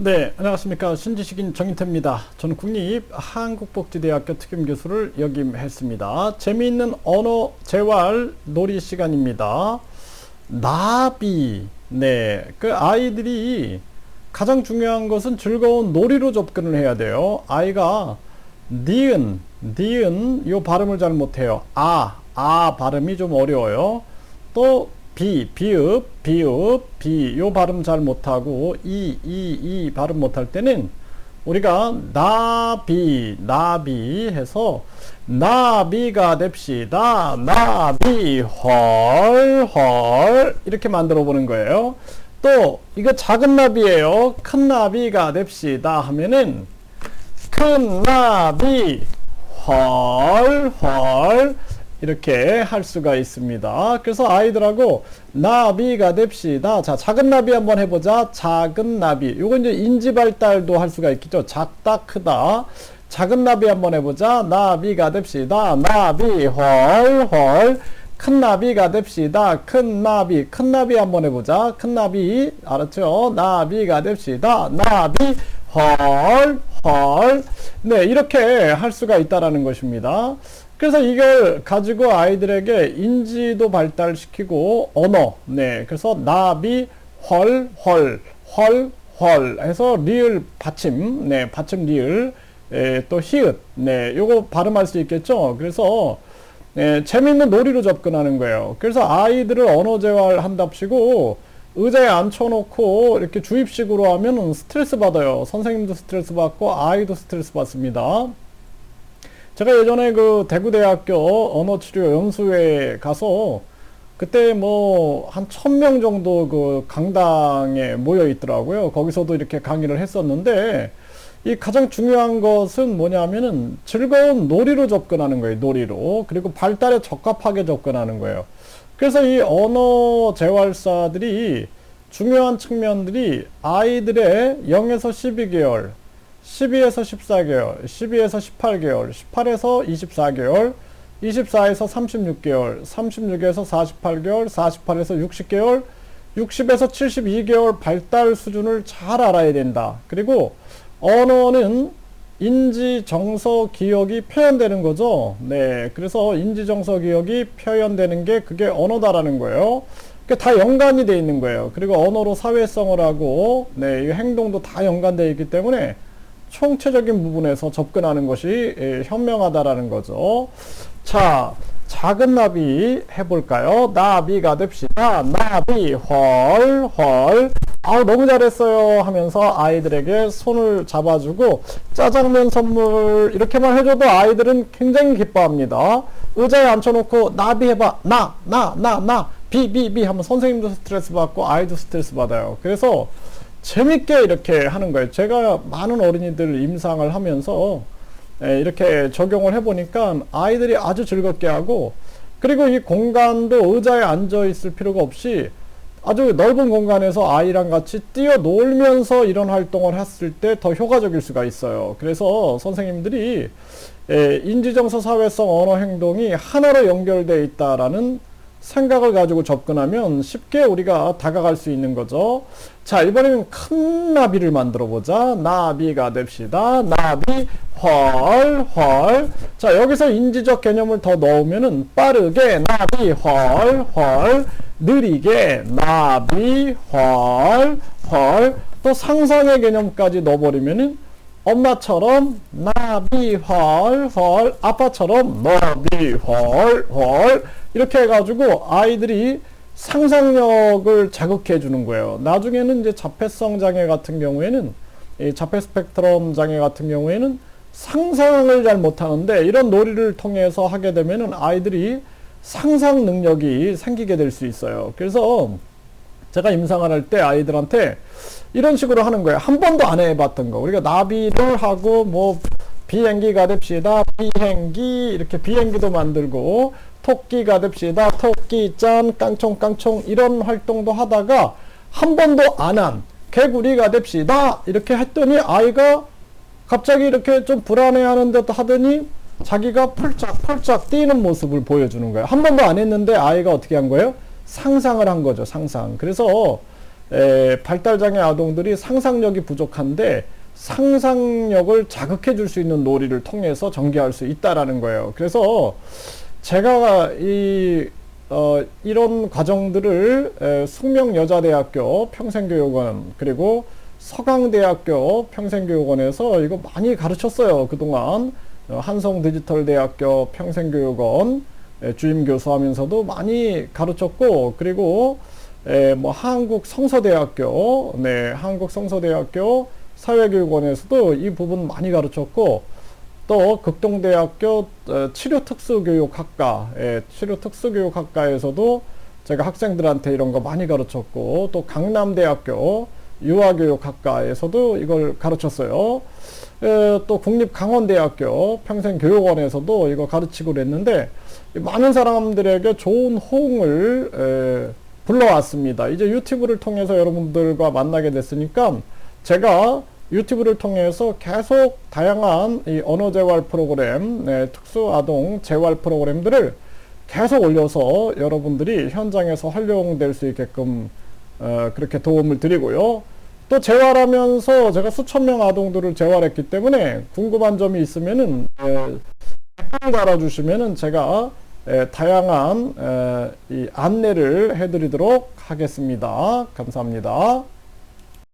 네, 안녕하십니까. 신지식인 정인태입니다. 저는 국립 한국복지대학교 특임교수를 역임했습니다. 재미있는 언어 재활 놀이 시간입니다. 나비. 네, 그 아이들이 가장 중요한 것은 즐거운 놀이로 접근을 해야 돼요. 아이가 니은, 니은, 요 발음을 잘 못해요. 아, 아 발음이 좀 어려워요. 또 비, 비읍, 비읍, 비, 요 발음 잘 못하고, 이, 이, 이 발음 못할 때는 우리가 나비, 나비 해서 나비가 됩시다. 나비, 헐, 헐. 이렇게 만들어 보는 거예요. 또, 이거 작은 나비예요. 큰 나비가 됩시다. 하면은 큰 나비, 헐, 헐. 이렇게 할 수가 있습니다. 그래서 아이들하고 나비가 됩시다. 자, 작은 나비 한번 해보자. 작은 나비. 요건 이제 인지 발달도 할 수가 있겠죠. 작다, 크다. 작은 나비 한번 해보자. 나비가 됩시다. 나비, 헐, 헐. 큰 나비가 됩시다. 큰 나비, 큰 나비 한번 해보자. 큰 나비, 알았죠? 나비가 됩시다. 나비, 헐, 헐. 네, 이렇게 할 수가 있다라는 것입니다. 그래서 이걸 가지고 아이들에게 인지도 발달시키고 언어, 네, 그래서 나비, 헐, 헐, 헐, 헐 해서 리을 받침, 네, 받침 리을, 에, 또 히읗, 네, 요거 발음할 수 있겠죠. 그래서 네, 재밌는 놀이로 접근하는 거예요. 그래서 아이들을 언어 재활 한답시고 의자에 앉혀놓고 이렇게 주입식으로 하면 스트레스 받아요. 선생님도 스트레스 받고 아이도 스트레스 받습니다. 제가 예전에 그 대구대학교 언어치료 연수회 가서 그때 뭐 한 천 명 정도 그 강당에 모여 있더라고요. 거기서도 이렇게 강의를 했었는데 이 가장 중요한 것은 뭐냐면은 즐거운 놀이로 접근하는 거예요. 놀이로. 그리고 발달에 적합하게 접근하는 거예요. 그래서 이 언어 재활사들이 중요한 측면들이 아이들의 0에서 12개월, 12에서 14개월, 12에서 18개월, 18에서 24개월, 24에서 36개월, 36에서 48개월, 48에서 60개월, 60에서 72개월 발달 수준을 잘 알아야 된다. 그리고 언어는 인지, 정서, 기억이 표현되는 거죠. 네. 그래서 인지, 정서, 기억이 표현되는 게 그게 언어다라는 거예요. 다 연관이 돼 있는 거예요. 그리고 언어로 사회성을 하고, 네. 이 행동도 다 연관되어 있기 때문에 총체적인 부분에서 접근하는 것이 예, 현명하다라는 거죠. 자, 작은 나비 해볼까요? 나비가 됩시다. 나비, 헐, 헐. 아 너무 잘했어요 하면서 아이들에게 손을 잡아주고 짜장면 선물 이렇게만 해줘도 아이들은 굉장히 기뻐합니다. 의자에 앉혀놓고 나비 해봐. 나, 나, 나, 나. 비, 비, 비 하면 선생님도 스트레스 받고 아이도 스트레스 받아요. 그래서 재밌게 이렇게 하는 거예요. 제가 많은 어린이들 임상을 하면서 예, 이렇게 적용을 해보니까 아이들이 아주 즐겁게 하고 그리고 이 공간도 의자에 앉아 있을 필요가 없이 아주 넓은 공간에서 아이랑 같이 뛰어놀면서 이런 활동을 했을 때 더 효과적일 수가 있어요. 그래서 선생님들이 예, 인지정서 사회성 언어 행동이 하나로 연결되어 있다라는 생각을 가지고 접근하면 쉽게 우리가 다가갈 수 있는 거죠. 자, 이번에는 큰 나비를 만들어 보자. 나비가 됩시다. 나비, 헐, 헐. 자, 여기서 인지적 개념을 더 넣으면은 빠르게 나비, 헐, 헐. 느리게 나비, 헐, 헐. 또 상상의 개념까지 넣어버리면은 엄마처럼 나비 헐 헐 아빠처럼 너비 헐 헐 이렇게 해가지고 아이들이 상상력을 자극해 주는 거예요. 나중에는 이제 자폐성 장애 같은 경우에는 이 자폐 스펙트럼 장애 같은 경우에는 상상을 잘 못하는데 이런 놀이를 통해서 하게 되면은 아이들이 상상 능력이 생기게 될 수 있어요. 그래서 제가 임상을 할 때 아이들한테 이런 식으로 하는 거예요. 한 번도 안 해봤던 거. 우리가 나비를 하고 뭐 비행기가 됩시다. 비행기 이렇게 비행기도 만들고 토끼가 됩시다. 토끼 짠 깡총 깡총 이런 활동도 하다가 한 번도 안 한 개구리가 됩시다. 이렇게 했더니 아이가 갑자기 이렇게 좀 불안해하는 듯 하더니 자기가 펄짝펄짝 뛰는 모습을 보여주는 거예요. 한 번도 안 했는데 아이가 어떻게 한 거예요? 상상을 한 거죠. 상상. 그래서 에, 발달장애 아동들이 상상력이 부족한데 상상력을 자극해 줄 수 있는 놀이를 통해서 전개할 수 있다라는 거예요. 그래서 제가 이 어, 이런 과정들을 에, 숙명여자대학교 평생교육원 그리고 서강대학교 평생교육원에서 이거 많이 가르쳤어요. 그동안 어, 한성디지털대학교 평생교육원 에, 주임 교수하면서도 많이 가르쳤고 그리고 에, 뭐 한국 성서대학교 네 한국 성서대학교 사회교육원에서도 이 부분 많이 가르쳤고 또 극동대학교 어, 치료특수교육학과 예, 치료특수교육학과에서도 제가 학생들한테 이런 거 많이 가르쳤고 또 강남대학교 유아교육학과에서도 이걸 가르쳤어요. 에, 또 국립강원대학교 평생교육원에서도 이거 가르치고 그랬는데 많은 사람들에게 좋은 호응을 에, 불러왔습니다. 이제 유튜브를 통해서 여러분들과 만나게 됐으니까 제가 유튜브를 통해서 계속 다양한 이 언어 재활 프로그램, 네, 특수 아동 재활 프로그램들을 계속 올려서 여러분들이 현장에서 활용될 수 있게끔 어, 그렇게 도움을 드리고요. 또 재활하면서 제가 수천 명 아동들을 재활했기 때문에 궁금한 점이 있으면은 에, 댓글 달아주시면은 제가 에, 다양한 에, 이 안내를 해드리도록 하겠습니다. 감사합니다.